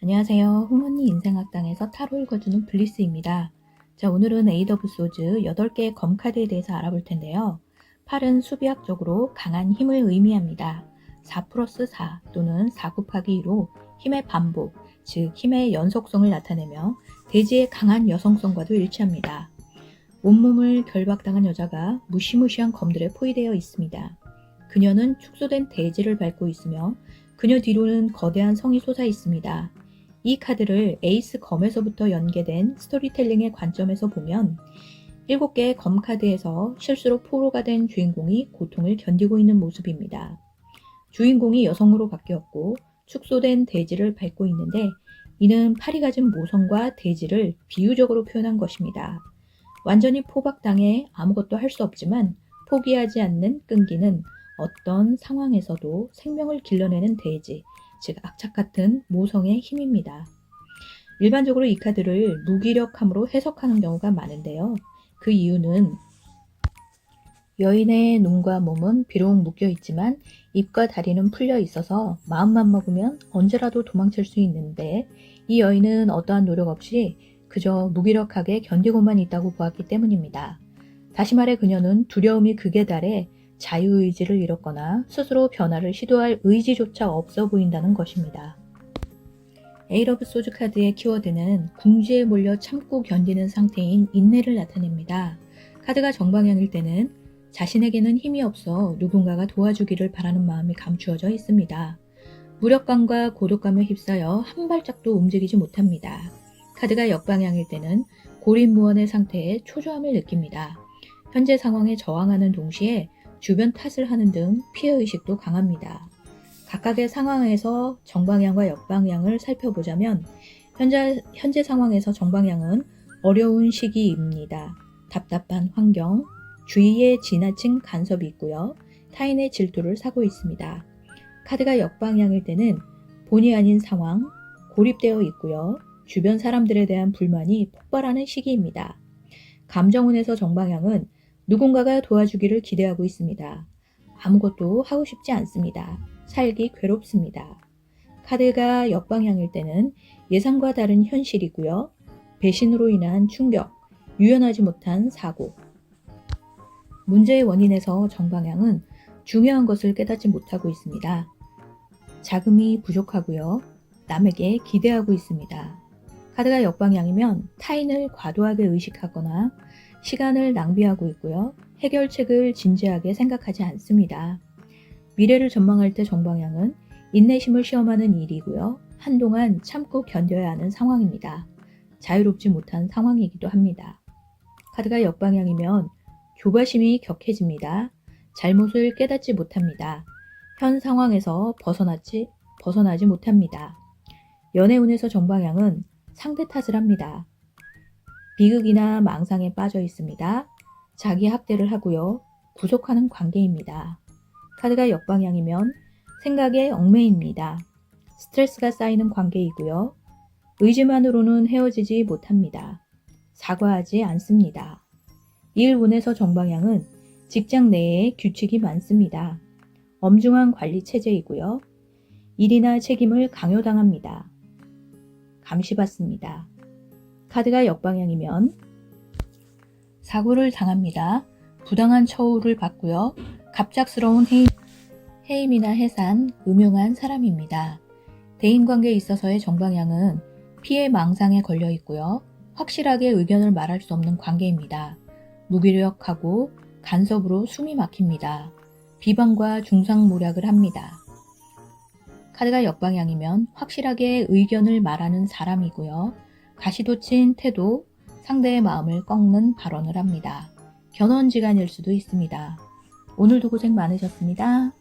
안녕하세요. 흥언니 인생학당에서 타로 읽어주는 블리스입니다. 자, 오늘은 에이드 오브 소즈 8개의 검카드에 대해서 알아볼 텐데요. 8은 수비학적으로 강한 힘을 의미합니다. 4 플러스 4 또는 4 곱하기 2로 힘의 반복, 즉 힘의 연속성을 나타내며 대지의 강한 여성성과도 일치합니다. 온몸을 결박당한 여자가 무시무시한 검들에 포위되어 있습니다. 그녀는 축소된 대지를 밟고 있으며 그녀 뒤로는 거대한 성이 솟아 있습니다. 이 카드를 에이스 검에서부터 연계된 스토리텔링의 관점에서 보면 7개의 검 카드에서 실수로 포로가 된 주인공이 고통을 견디고 있는 모습입니다. 주인공이 여성으로 바뀌었고 축소된 대지를 밟고 있는데 이는 팔이 가진 모성과 대지를 비유적으로 표현한 것입니다. 완전히 포박당해 아무것도 할 수 없지만 포기하지 않는 끈기는 어떤 상황에서도 생명을 길러내는 대지, 즉 악착 같은 모성의 힘입니다. 일반적으로 이 카드를 무기력함으로 해석하는 경우가 많은데요. 그 이유는 여인의 눈과 몸은 비록 묶여 있지만 입과 다리는 풀려 있어서 마음만 먹으면 언제라도 도망칠 수 있는데 이 여인은 어떠한 노력 없이 그저 무기력하게 견디고만 있다고 보았기 때문입니다. 다시 말해 그녀는 두려움이 극에 달해 자유의지를 잃었거나 스스로 변화를 시도할 의지조차 없어 보인다는 것입니다. 에이러브 소주 카드의 키워드는 궁지에 몰려 참고 견디는 상태인 인내를 나타냅니다. 카드가 정방향일 때는 자신에게는 힘이 없어 누군가가 도와주기를 바라는 마음이 감추어져 있습니다. 무력감과 고독감에 휩싸여 한 발짝도 움직이지 못합니다. 카드가 역방향일 때는 고립무원의 상태에 초조함을 느낍니다. 현재 상황에 저항하는 동시에 주변 탓을 하는 등 피해의식도 강합니다. 각각의 상황에서 정방향과 역방향을 살펴보자면 현재, 현재 상황에서 정방향은 어려운 시기입니다. 답답한 환경, 주위에 지나친 간섭이 있고요. 타인의 질투를 사고 있습니다. 카드가 역방향일 때는 본의 아닌 상황, 고립되어 있고요. 주변 사람들에 대한 불만이 폭발하는 시기입니다. 감정운에서 정방향은 누군가가 도와주기를 기대하고 있습니다. 아무것도 하고 싶지 않습니다. 살기 괴롭습니다. 카드가 역방향일 때는 예상과 다른 현실이고요. 배신으로 인한 충격, 유연하지 못한 사고. 문제의 원인에서 정방향은 중요한 것을 깨닫지 못하고 있습니다. 자금이 부족하고요. 남에게 기대하고 있습니다. 카드가 역방향이면 타인을 과도하게 의식하거나 시간을 낭비하고 있고요. 해결책을 진지하게 생각하지 않습니다. 미래를 전망할 때 정방향은 인내심을 시험하는 일이고요. 한동안 참고 견뎌야 하는 상황입니다. 자유롭지 못한 상황이기도 합니다. 카드가 역방향이면 조바심이 격해집니다. 잘못을 깨닫지 못합니다. 현 상황에서 벗어나지, 벗어나지 못합니다. 연애운에서 정방향은 상대 탓을 합니다. 비극이나 망상에 빠져 있습니다. 자기 학대를 하고요. 구속하는 관계입니다. 카드가 역방향이면 생각에 얽매입니다. 스트레스가 쌓이는 관계이고요. 의지만으로는 헤어지지 못합니다. 사과하지 않습니다. 일운에서 정방향은 직장 내에 규칙이 많습니다. 엄중한 관리 체제이고요. 일이나 책임을 강요당합니다. 감시받습니다. 카드가 역방향이면 사고를 당합니다. 부당한 처우를 받고요. 갑작스러운 해임, 해임이나 해산, 음흉한 사람입니다. 대인관계에 있어서의 정방향은 피해 망상에 걸려 있고요. 확실하게 의견을 말할 수 없는 관계입니다. 무기력하고 간섭으로 숨이 막힙니다. 비방과 중상모략을 합니다. 카드가 역방향이면 확실하게 의견을 말하는 사람이고요. 가시도친 태도, 상대의 마음을 꺾는 발언을 합니다. 견원지간일 수도 있습니다. 오늘도 고생 많으셨습니다.